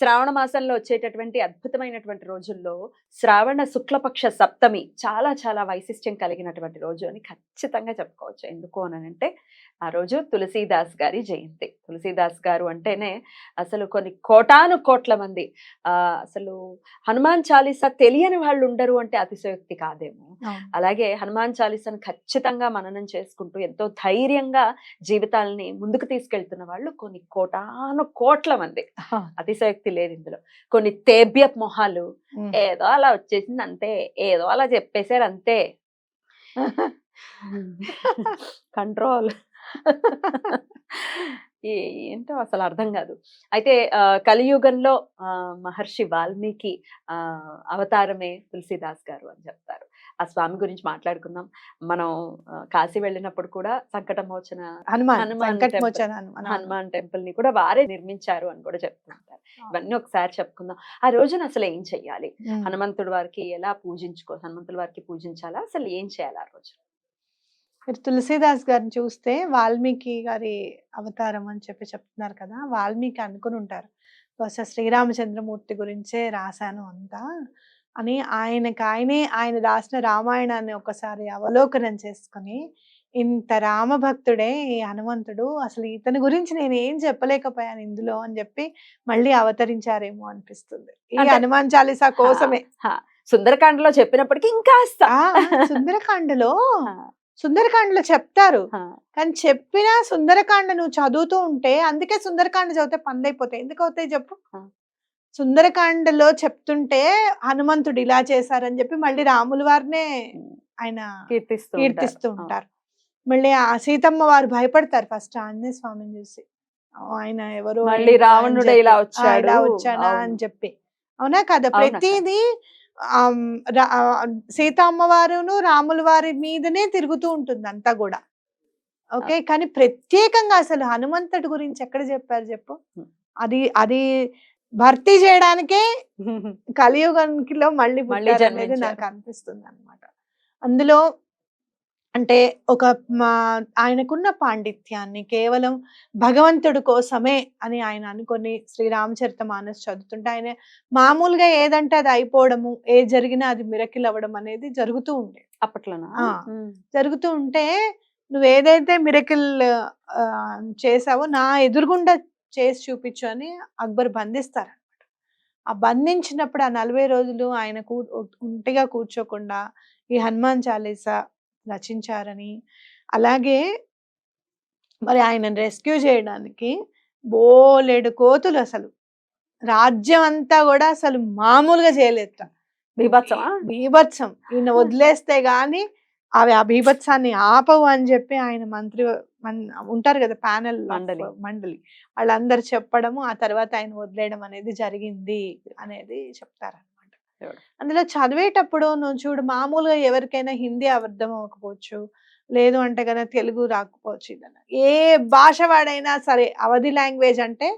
శ్రావణ మాసంలో వచ్చేటటువంటి అద్భుతమైనటువంటి రోజుల్లో శ్రావణ శుక్లపక్ష సప్తమి చాలా చాలా వైశిష్ట్యం కలిగినటువంటి రోజు అని ఖచ్చితంగా చెప్పుకోవచ్చు. ఎందుకు అని అంటే ఆ రోజు తులసీదాస్ గారి జయంతి. తులసీదాస్ గారు అంటేనే అసలు కొన్ని కోటాను కోట్ల మంది. ఆ అసలు హనుమాన్ చాలీసా తెలియని వాళ్ళు ఉండరు అంటే అతిశయోక్తి కాదేమో. అలాగే హనుమాన్ చాలీసాను ఖచ్చితంగా మననం చేసుకుంటూ ఎంతో ధైర్యంగా జీవితాలని ముందుకు తీసుకెళ్తున్న వాళ్ళు కొన్ని కోటాను కోట్ల మంది. అతిశయోక్తి లేదు ఇందులో. కొన్ని తేబ్య మొహాలు. ఏదో అలా వచ్చేసింది అంతే ఏదో అలా చెప్పేశారు అంతే కంట్రోల్. ఏంటో అసలు అర్థం కాదు. అయితే కలియుగంలో మహర్షి వాల్మీకి ఆ, అవతారమే తులసిదాస్ గారు అని చెప్తారు. ఆ స్వామి గురించి మాట్లాడుకుందాం. మనం కాశీ వెళ్ళినప్పుడు కూడా సంకటమోచన హనుమాన్ హనుమాన్ టెంపుల్ని కూడా వారే నిర్మించారు అని కూడా చెప్తుంటారు. ఇవన్నీ ఒకసారి చెప్పుకుందాం. ఆ రోజున అసలు ఏం చెయ్యాలి. హనుమంతుడి వారికి ఎలా పూజించుకో హనుమంతుడి వారికి పూజించాలా? అసలు ఏం చేయాలి ఆ రోజు? మీరు తులసీదాస్ గారిని చూస్తే వాల్మీకి గారి అవతారం అని చెప్పి చెప్తున్నారు కదా వాల్మీకి అనుకుని ఉంటారు. బహుశా శ్రీరామచంద్రమూర్తి గురించే రాశాను అంతా. అని ఆయనకి ఆయనే ఆయన రాసిన రామాయణాన్ని ఒకసారి అవలోకనం చేసుకొని ఇంత రామభక్తుడే ఈ హనుమంతుడు అసలు ఇతని గురించి నేను ఏం చెప్పలేకపోయాను ఇందులో అని చెప్పి మళ్ళీ అవతరించారేమో అనిపిస్తుంది. ఈ హనుమాన్ చాలీసా కోసమే. సుందరకాండలో చెప్పినప్పటికీ ఇంకా సుందరకాండలో సుందరకాండలో చెప్తారు. కానీ చెప్పినా సుందరకాండ నువ్వు చదువుతూ ఉంటే అందుకే సుందరకాండ చదివితే పనులు అయిపోతాయి ఎందుకు అవుతాయి చెప్పు. సుందరకాండలో చెప్తుంటే హనుమంతుడు ఇలా చేశారని చెప్పి మళ్ళీ రాముల వారినే ఆయన కీర్తిస్తూ కీర్తిస్తూ ఉంటారు. మళ్ళీ ఆ సీతమ్మ వారు భయపడతారు ఫస్ట్ ఆంజనేయ స్వామిని చూసి. ఆయన ఎవరు మళ్ళీ రావణుడే ఇలా "ఆ, ఇలా వచ్చాడు." వచ్చానా అని. చెప్పి. అవునా కదా. ప్రతిదీ ఆమ్, రా- ఆ, సీతమ్మ వారును రాముల వారి మీదనే తిరుగుతూ ఉంటుంది అంతా కూడా. ఓకే? కానీ ప్రత్యేకంగా అసలు హనుమంతుడి గురించి ఎక్కడ చెప్పారు చెప్పు. అది అది భర్తీ చేయడానికే కలియుగంలో మళ్ళీ మళ్ళీ అనేది. నాకు అనిపిస్తుంది అనమాట అందులో అంటే ఒక మా ఆయనకున్న పాండిత్యాన్ని కేవలం భగవంతుడి కోసమే అని ఆయన అనుకొని శ్రీరామచరిత మానస్ చదువుతుంటే ఆయన మామూలుగా ఏదంటే అది అయిపోవడము ఏ జరిగినా అది మిరకిల్ అవ్వడం అనేది జరుగుతూ ఉండే. ఉమ్. జరుగుతూ ఉంటే నువ్వు ఏదైతే మిరకిల్ చేసావో నా ఎదురుగుండా చేసి చూపించు అని అక్బర్ బంధిస్తారు ఆ బంధించినప్పుడు ఆ నలభై రోజులు ఆయన కూ ఒంటిగా కూర్చోకుండా ఈ హనుమాన్ చాలీసా రచించారని అలాగే మరి ఆయన రెస్క్యూ చేయడానికి బోలెడు కోతులు అసలు. రాజ్యం అంతా కూడా అసలు మామూలుగా చేయలేదు బీభత్సమా? బీభత్సం. ఈయన వదిలేస్తే గాని అవి ఆ బీభత్సాన్ని ఆపవు అని చెప్పి ఆయన మంత్రి ఉంటారు కదా ప్యానెల్ మండలి. మండలి వాళ్ళందరూ చెప్పడము ఆ తర్వాత ఆయన వదిలేయడం అనేది జరిగింది అనేది చెప్తారనమాట. అందులో చదివేటప్పుడు నువ్వు చూడు మామూలుగా ఎవరికైనా హిందీ అర్థం అవ్వకపోవచ్చు లేదు అంటే కదా తెలుగు రాకపోవచ్చు ఇదన్నా ఏ భాష వాడైనా సరే అవధి లాంగ్వేజ్ అంటే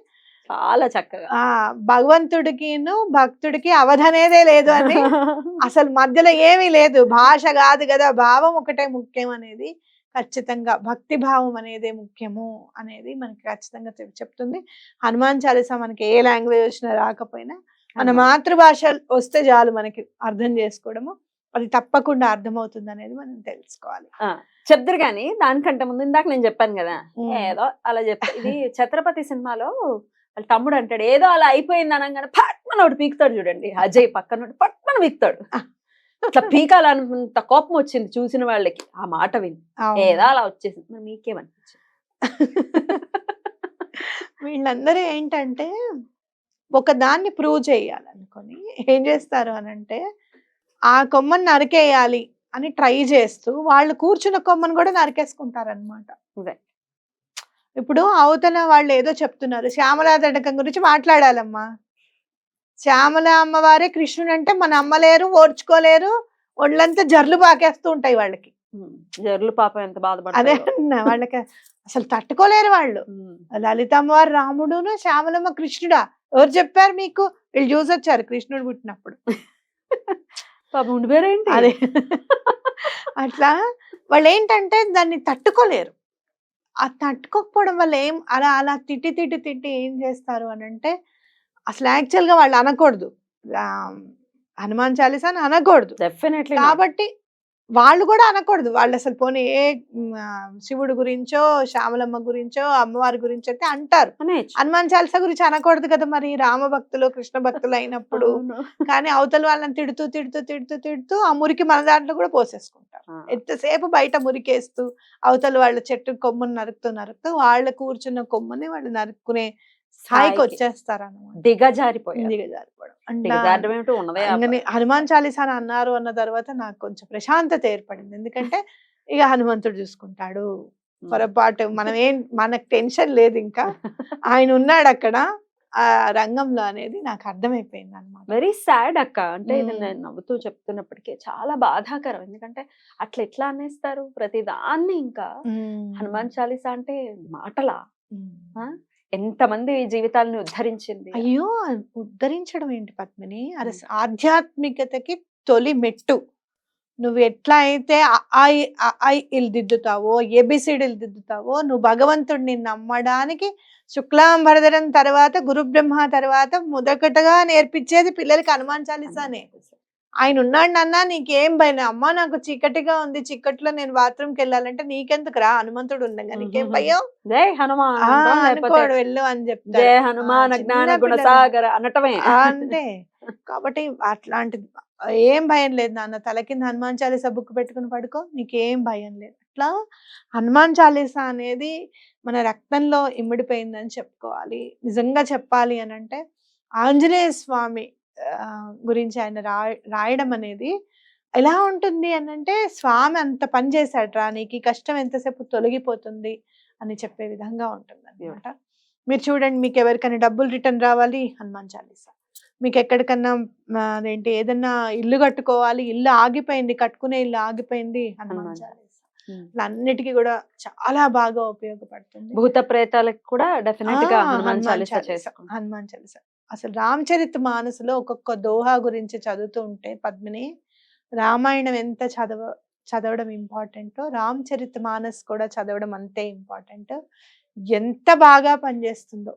చాలా చక్కగా. ఆ భగవంతుడికిను భక్తుడికి అవధనేదే లేదు అని. అసలు మధ్యలో ఏమీ లేదు. భాష కాదు కదా భావం ఒకటే ముఖ్యం అనేది. ఖచ్చితంగా భక్తి భావం అనేదే ముఖ్యము అనేది మనకి ఖచ్చితంగా చెప్- చెప్తుంది. హనుమాన్ చాలీసా మనకి ఏ లాంగ్వేజ్ వచ్చినా రాకపోయినా మన మాతృభాష వస్తే చాలు మనకి అర్థం చేసుకోవడము. అది తప్పకుండా అర్థమవుతుంది అనేది మనం తెలుసుకోవాలి. చెప్తారు కానీ దానికంటే ముందు ఇందాక నేను చెప్పాను కదా. ఏదో అలా చెప్పా. ఇది ఛత్రపతి సినిమాలో వాళ్ళ తమ్ముడు అంటాడు ఏదో అలా అయిపోయింది అనగానే పట్మన ఒకటి పీకుతాడు చూడండి అజయ్ పక్కన పట్మన పీకుతాడు. అట్లా పీకాలన్నంత కోపం వచ్చింది చూసిన వాళ్ళకి ఆ మాట విని. ఏదో అలా వచ్చేసింది మరి మీకేమనిపించింది? వీళ్ళందరూ ఏంటంటే ఒక దాన్ని ప్రూవ్ చేయాలనుకొని ఏం చేస్తారు అని అంటే ఆ కొమ్మని నరికేయాలి అని ట్రై చేస్తూ వాళ్ళు కూర్చున్న కొమ్మని కూడా నరికేసుకుంటారనమాట. ఇప్పుడు అవతల వాళ్ళు ఏదో చెప్తున్నారు. శ్యామలా తడకం గురించి మాట్లాడాలమ్మా. శ్యామల అమ్మవారే కృష్ణుడు అంటే మన అమ్మలేరు ఓర్చుకోలేరు ఒళ్ళంతా జర్లు పాకేస్తూ ఉంటాయి వాళ్ళకి. జర్లు పాపం ఎంత అదే బాధపడతారు అన్నా, వాళ్ళకి అసలు తట్టుకోలేరు వాళ్ళు. లలిత అమ్మవారు రాముడును శ్యామలమ్మ కృష్ణుడా? ఎవరు చెప్పారు మీకు? వీళ్ళు చూసి వచ్చారు కృష్ణుడు పుట్టినప్పుడు. పాపం ఉండిపోయారేంటి? అదే. అట్లా వాళ్ళు ఏంటంటే దాన్ని తట్టుకోలేరు. ఆ తట్టుకోకపోవడం వల్ల ఏం అలా అలా తిట్టి తిట్టి తిట్టి ఏం చేస్తారు అని అంటే అసలు యాక్చువల్గా వాళ్ళు అనకూడదు. హనుమాన్ చాలీసా అని అనకూడదు. డెఫినెట్లీ కాబట్టి వాళ్ళు కూడా అనకూడదు. వాళ్ళు అసలు పోనీ ఏ శివుడు గురించో శ్యామలమ్మ గురించో అమ్మవారి గురించి అయితే అంటారు. హనుమాన్ చాలీసా గురించి అనకూడదు కదా మరి. రామ భక్తులు కృష్ణ భక్తులు అయినప్పుడు. కానీ అవతల వాళ్ళని తిడుతూ తిడుతూ తిడుతూ తిడుతూ ఆ మురికి మన దాంట్లో కూడా పోసేసుకుంటారు. ఎంతసేపు బయట మురికేస్తూ అవతల వాళ్ళ చెట్టు కొమ్ముని నరుకుతూ నరుకుతూ వాళ్ళ కూర్చున్న కొమ్ముని వాళ్ళు నరుక్కునే స్థాయికి. వచ్చేస్తారు అన్నమాట దిగజారిపోయారు. దిగజారిపోవడం అంటే హనుమాన్ చాలీసా అని అన్నారు అన్న తర్వాత నాకు కొంచెం ప్రశాంతత ఏర్పడింది. ఎందుకంటే ఇక హనుమంతుడు చూసుకుంటాడు. పొరపాటు మనం ఏం మనకు టెన్షన్ లేదు ఇంకా. ఆయన ఉన్నాడు అక్కడ. ఆ రంగంలో అనేది నాకు అర్థమైపోయింది అనమాట వెరీ సాడ్ అక్క. అంటే ఇది. నేను నవ్వుతూ చెప్తున్నప్పటికీ చాలా బాధాకరం. ఎందుకంటే అట్లా ఎట్లా అనేస్తారు? ప్రతి దాన్ని ఇంకా హనుమాన్ చాలీసా అంటే మాటలా? ఎంతమంది జీవితాలను ఉద్ధరించింది అయ్యో! ఉద్ధరించడం ఏంటి పద్మిని? అది ఆధ్యాత్మికతకి తొలి మెట్టు. నువ్వు ఎట్లా అయితే ఇల్ దిద్దుతావో ఏబిసిడీలు దిద్దుతావో నువ్వు భగవంతుడిని నమ్మడానికి శుక్లాంబరధరం తర్వాత గురు బ్రహ్మ తర్వాత మొదటగా నేర్పించేది పిల్లలకి హనుమాన్ చాలీసానే. ఆయన ఉన్నాడు నాన్న నీకేం భయం అమ్మ నాకు చీకటిగా ఉంది చీకట్లో నేను బాత్రూమ్కి వెళ్ళాలంటే నీకెందుకు రా హనుమంతుడు ఉండగా నీకేం. భయం? జై హనుమాన్ అంటాం, వెళ్ళు అని చెప్తారు జై హనుమాన్ అనటమే. అంతే. కాబట్టి అట్లాంటిది. ఏం భయం లేదు నాన్న తల కింద హనుమాన్ చాలీసా బుక్ పెట్టుకుని పడుకో నీకేం భయం లేదు. అట్లా హనుమాన్ చాలీసా అనేది మన రక్తంలో ఇమిడిపోయిందని చెప్పుకోవాలి. నిజంగా చెప్పాలి అని అంటే ఆంజనేయ స్వామి గురించి ఆయన రాయ రాయడం అనేది ఎలా ఉంటుంది అని అంటే స్వామి అంత పని చేశాడు రా నీకు కష్టం ఎంతసేపు తొలగిపోతుంది అని చెప్పే విధంగా ఉంటుంది అనమాట మీరు చూడండి మీకు ఎవరికైనా డబ్బులు రిటర్న్ రావాలి? హనుమాన్ చాలీసా. మీకు ఎక్కడికన్నా అదేంటి ఏదన్నా ఇల్లు కట్టుకోవాలి ఇల్లు ఆగిపోయింది కట్టుకునే ఇల్లు ఆగిపోయింది హనుమాన్ చాలీసా. అన్నిటికీ కూడా చాలా బాగా ఉపయోగపడుతుంది. భూత ప్రేతాలకు కూడా డెఫినెట్గా హనుమాన్ చాలీసా హనుమాన్ చాలీసా. అసలు రామచరిత్ మానసులో ఒక్కొక్క దోహా గురించి చదువుతూ ఉంటే పద్మిని రామాయణం ఎంత చదవ చదవడం ఇంపార్టెంటో రామచరిత్ మానస్ కూడా చదవడం అంతే ఇంపార్టెంట్. ఎంత బాగా పనిచేస్తుందో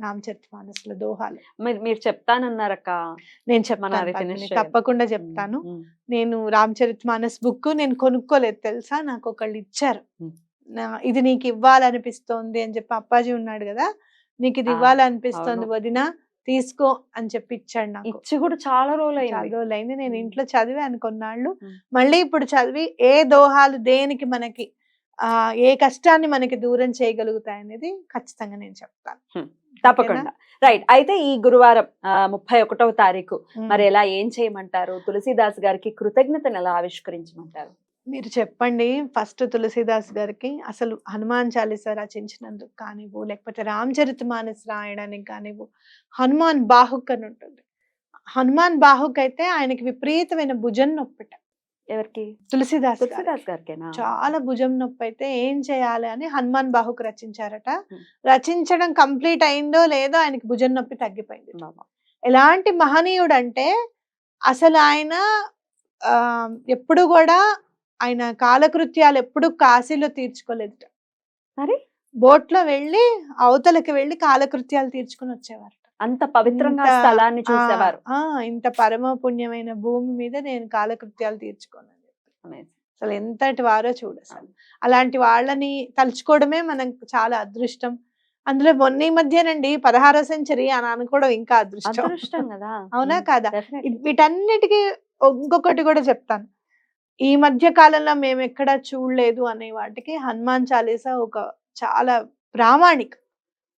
రామచరిత్ మానస్లో దోహాలు. మీరు చెప్తానన్నారక్క. నేను చేయాలి. తప్పకుండా చెప్తాను. నేను రామచరిత్ మానస్ బుక్ నేను కొనుక్కోలేదు తెలుసా? నాకు ఒకళ్ళు ఇచ్చారు. ఇది నీకు ఇవ్వాలనిపిస్తోంది అని చెప్పి అప్పాజీ ఉన్నాడు కదా? నీకు ఇది ఇవ్వాలనిపిస్తోంది. వదిన. తీసుకో అని చెప్పి ఇచ్చాడు నాకు. ఇచ్చి కూడా చాలా రోజులు చాలా అయింది రోజులైంది. నేను. ఇంట్లో చదివాను కొన్నాళ్ళు. Hmm. మళ్ళీ ఇప్పుడు చదివి ఏ దోహాలు దేనికి మనకి ఆ ఏ కష్టాన్ని మనకి దూరం చేయగలుగుతాయి అనేది ఖచ్చితంగా నేను చెప్తాను. తప్పకుండా. రైట్. అయితే ఈ గురువారం ముప్పై ఒకటవ తారీఖు? మరి ఎలా ఏం చేయమంటారు? తులసీదాస్ గారికి కృతజ్ఞతను ఎలా ఆవిష్కరించమంటారు? మీరు చెప్పండి. ఫస్ట్ తులసీదాస్ గారికి అసలు హనుమాన్ చాలీసా రచించినందుకు కానివ్వు లేకపోతే రామచరిత మానస్ రాయడానికి కానివ్వు హనుమాన్ బాహుక్ అని ఉంటుంది. హనుమాన్ బాహుక్ అయితే ఆయనకి విపరీతమైన భుజం నొప్పిట. ఎవరికి? తులసీదాస్ గారికి. తులసీదాస్ గారికేనా? చాలా భుజం నొప్పి అయితే ఏం చేయాలి అని హనుమాన్ బాహుక్ రచించారట. రచించడం కంప్లీట్ అయిందో లేదో ఆయనకి భుజం నొప్పి తగ్గిపోయింది. ఎలాంటి మహనీయుడు అంటే అసలు ఆయన ఆ, ఎప్పుడు కూడా ఆయన కాలకృత్యాలు ఎప్పుడు కాశీలో తీర్చుకోలేదు. మరి? బోట్లో వెళ్ళి అవతలకి వెళ్ళి కాలకృత్యాలు తీర్చుకుని వచ్చేవారు అంత పవిత్రంగా ఇంత- స్థలాన్ని చూసేవారు. ఆ, ఇంత పరమ పుణ్యమైన భూమి మీద నేను కాలకృత్యాలు తీర్చుకోను చెప్పి. అసలు ఎంతటి వారో చూడు అసలు. అలాంటి వాళ్ళని తలుచుకోవడమే మనకు చాలా అదృష్టం. అందులో మొన్న ఈ మధ్యనండి పదహారో సెంచరీ అని అనుకోవడం ఇంకా అదృష్టం. అదృష్టం కదా. అవునా కాదా? వీటన్నిటికీ ఇంకొకటి కూడా చెప్తాను. ఈ మధ్య కాలంలో మేము ఎక్కడ చూడలేదు అనే వాటికి హనుమాన్ చాలీసా ఒక చాలా ప్రామాణిక.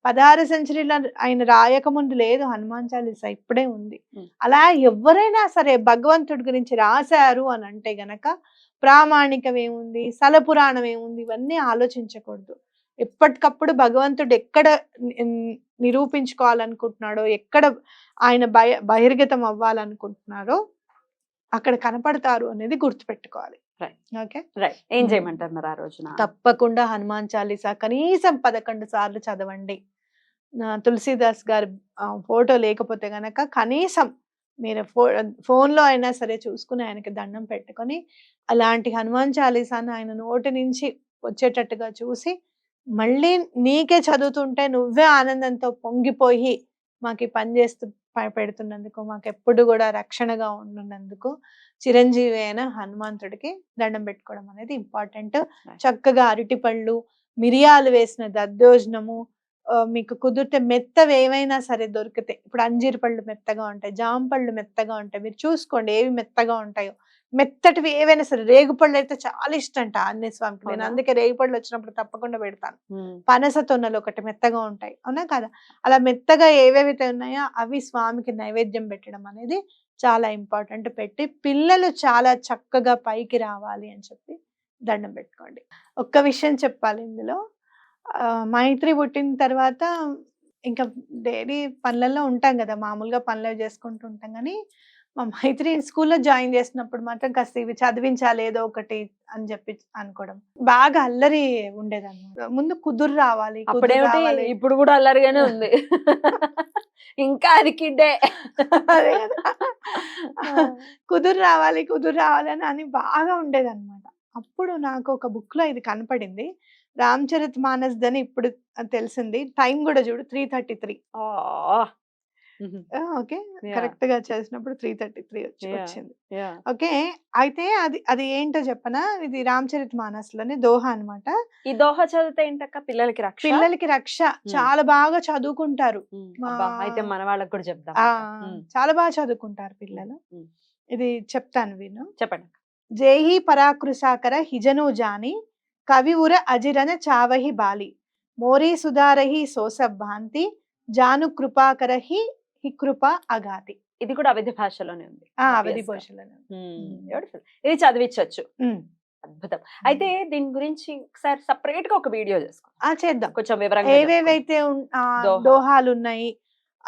పదహారు సెంచరీలో ఆయన రాయకముందు లేదు హనుమాన్ చాలీసా ఇప్పుడే ఉంది. అలా ఎవరైనా సరే భగవంతుడి గురించి రాశారు అని అంటే గనక ప్రామాణికం ఏముంది స్థల పురాణం ఏముంది ఇవన్నీ ఆలోచించకూడదు. ఎప్పటికప్పుడు భగవంతుడు ఎక్కడ నిరూపించుకోవాలనుకుంటున్నాడో ఎక్కడ ఆయన బయ బహిర్గతం అవ్వాలనుకుంటున్నాడో అక్కడ కనపడతారు అనేది గుర్తుపెట్టుకోవాలి. ఓకే? రైట్ ఏం. చేయమంటారు మరి ఆ రోజున? తప్పకుండా హనుమాన్ చాలీసా కనీసం పదకొండు సార్లు చదవండి. తులసీదాస్ గారి ఫోటో లేకపోతే గనక కనీసం మీరు ఫో ఫోన్లో అయినా సరే చూసుకుని ఆయనకి దండం పెట్టుకొని అలాంటి హనుమాన్ చాలీసాను ఆయన నోటి నుంచి వచ్చేటట్టుగా చూసి మళ్ళీ నీకే చదువుతుంటే నువ్వే ఆనందంతో పొంగిపోయి మాకు పని చేస్తూ పెడుతున్నందుకు మాకు ఎప్పుడు కూడా రక్షణగా ఉండున్నందుకు చిరంజీవి అయిన హనుమంతుడికి దండం పెట్టుకోవడం అనేది ఇంపార్టెంట్. చక్కగా అరటిపళ్ళు మిరియాలు వేసిన దద్దోజనము మీకు కుదిరితే మెత్తవి ఏవైనా సరే దొరికితే ఇప్పుడు అంజీరు పళ్ళు మెత్తగా ఉంటాయి జామ పళ్ళు మెత్తగా ఉంటాయి మీరు చూసుకోండి ఏవి మెత్తగా ఉంటాయో. మెత్తటివి ఏవైనా సరే రేగుపళ్ళు అయితే చాలా ఇష్టం అంట ఆంజనేయ స్వామికి. నేను? అందుకే రేగుపళ్ళు వచ్చినప్పుడు తప్పకుండా పెడతాను. పనస తొన్నలు ఒకటి మెత్తగా ఉంటాయి అవునా కదా? అలా మెత్తగా ఏవేవైతే ఉన్నాయో అవి స్వామికి నైవేద్యం పెట్టడం అనేది చాలా ఇంపార్టెంట్ పెట్టి పిల్లలు చాలా చక్కగా పైకి రావాలి అని చెప్పి దండం పెట్టుకోండి. ఒక్క విషయం చెప్పాలి ఇందులో. మైత్రి పుట్టిన తర్వాత ఇంకా డైలీ పనులలో ఉంటాం కదా మామూలుగా పనులు చేసుకుంటూ ఉంటాం. కానీ మా మైత్రి స్కూల్లో జాయిన్ చేసినప్పుడు మాత్రం కాస్త ఇవి చదివించాలి ఏదో ఒకటి అని చెప్పి అనుకోవడం. బాగా అల్లరి ఉండేదన్నమాట. ముందు కుదురు రావాలి. ఇప్పుడు కూడా అల్లరిగానే ఉంది. ఇంకా అది కిడ్డే. కుదురు రావాలి కుదురు రావాలి అని బాగా ఉండేది అనమాట అప్పుడు నాకు ఒక బుక్లో ఇది కనపడింది. రామ్ చరిత్ మానస్ అని ఇప్పుడు తెలిసింది. టైం కూడా చూడు త్రీ థర్టీ త్రీ. ఓకే. కరెక్ట్గా చేసినప్పుడు త్రీ థర్టీ త్రీ వచ్చి. వచ్చింది. ఓకే. అయితే అది అది ఏంటో చెప్పనా? ఇది రామ్ చరిత్ మానస్లోని దోహ అన్నమాట. ఈ దోహ చదివితే ఏంటక్క? పిల్లలకి రక్ష? పిల్లలకి రక్ష. చాలా బాగా చదువుకుంటారు. అయితే మన వాళ్ళకి కూడా. మ్మ్. చాలా బాగా చదువుకుంటారు పిల్లలు. ఇది చెప్తాను విను. చెప్పండి జేహి పరాకృసాకర హిజను జాని కవి ఉర అజిరన చావహి బాలి మోరీ సుధారహి సోస భాంతి జాను కృపాకర హి కృప అగాతి ఇది కూడా అవధి భాషలోనే ఉంది ఆ అవధి. భాషలోనే. ఇది చదివించవచ్చు. అద్భుతం అయితే దీని గురించి ఒకసారి సపరేట్గా ఒక వీడియో చేసుకో ఆ చేద్దాం కొంచెం వివరంగా. ఏవేవైతే. దోహాలు ఉన్నాయి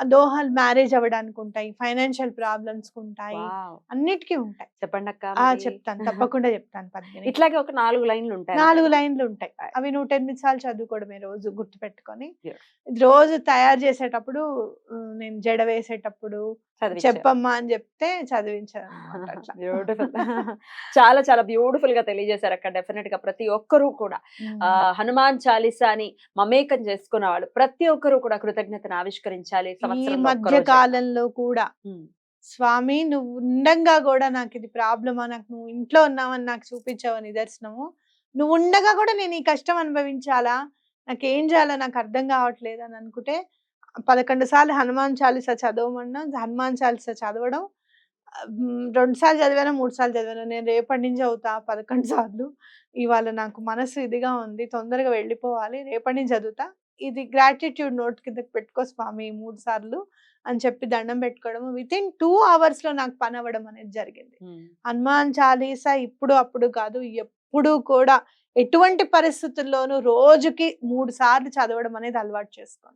దోహాలు మ్యారేజ్ అవ్వడానికి ఉంటాయి ఫైనాన్షియల్ ప్రాబ్లమ్స్ ఉంటాయి. అన్నిటికీ ఉంటాయి చెప్పండి అక్క. చెప్తాను తప్పకుండా చెప్తాను పద్మిని ఇట్లాగే ఒక నాలుగు లైన్లు ఉంటాయి నాలుగు లైన్లు ఉంటాయి. అవి నూట ఎనిమిది సార్లు చదువుకోవడమే రోజు గుర్తు పెట్టుకొని. రోజు తయారు చేసేటప్పుడు నేను జడ వేసేటప్పుడు చెప్పమ్మా అని చెప్తే. బ్యూటిఫుల్ చాలా చాలా బ్యూటిఫుల్గా తెలియజేశారు అక్క డెఫినెట్గా ప్రతి ఒక్కరూ కూడా. హనుమాన్ చాలీసాని మమేకం చేసుకున్న వాళ్ళు ప్రతి ఒక్కరూ కూడా కృతజ్ఞతను ఆవిష్కరించాలి ఈ మధ్య. కాలంలో కూడా స్వామి నువ్వు ఉండంగా కూడా నాకు ఇది ప్రాబ్లమా నాకు నువ్వు ఇంట్లో ఉన్నావని నాకు చూపించావు నిదర్శనము నువ్వు ఉండగా కూడా నేను ఈ కష్టం అనుభవించాలా నాకు ఏం చేయాలో నాకు అర్థం కావట్లేదు అని అనుకుంటే పదకొండు సార్లు హనుమాన్ చాలీసా చదవమన్నా హనుమాన్ చాలీసా చదవడం రెండు సార్లు చదివాను మూడు సార్లు చదివాను. నేను రేపటి నుంచి అవుతా పదకొండు సార్లు. ఇవాళ నాకు మనసు ఇదిగా ఉంది తొందరగా వెళ్ళిపోవాలి రేపటి నుంచి చదువుతా. ఇది గ్రాటిట్యూడ్ నోట్ కింద పెట్టుకో స్వామి మూడు సార్లు అని చెప్పి దండం పెట్టుకోవడం విత్ ఇన్ టూ అవర్స్లో నాకు పని అవ్వడం అనేది జరిగింది. హనుమాన్ చాలీసా ఇప్పుడు అప్పుడు కాదు ఎప్పుడు కూడా ఎటువంటి పరిస్థితుల్లోనూ రోజుకి మూడు సార్లు చదవడం అనేది అలవాటు చేసుకోండి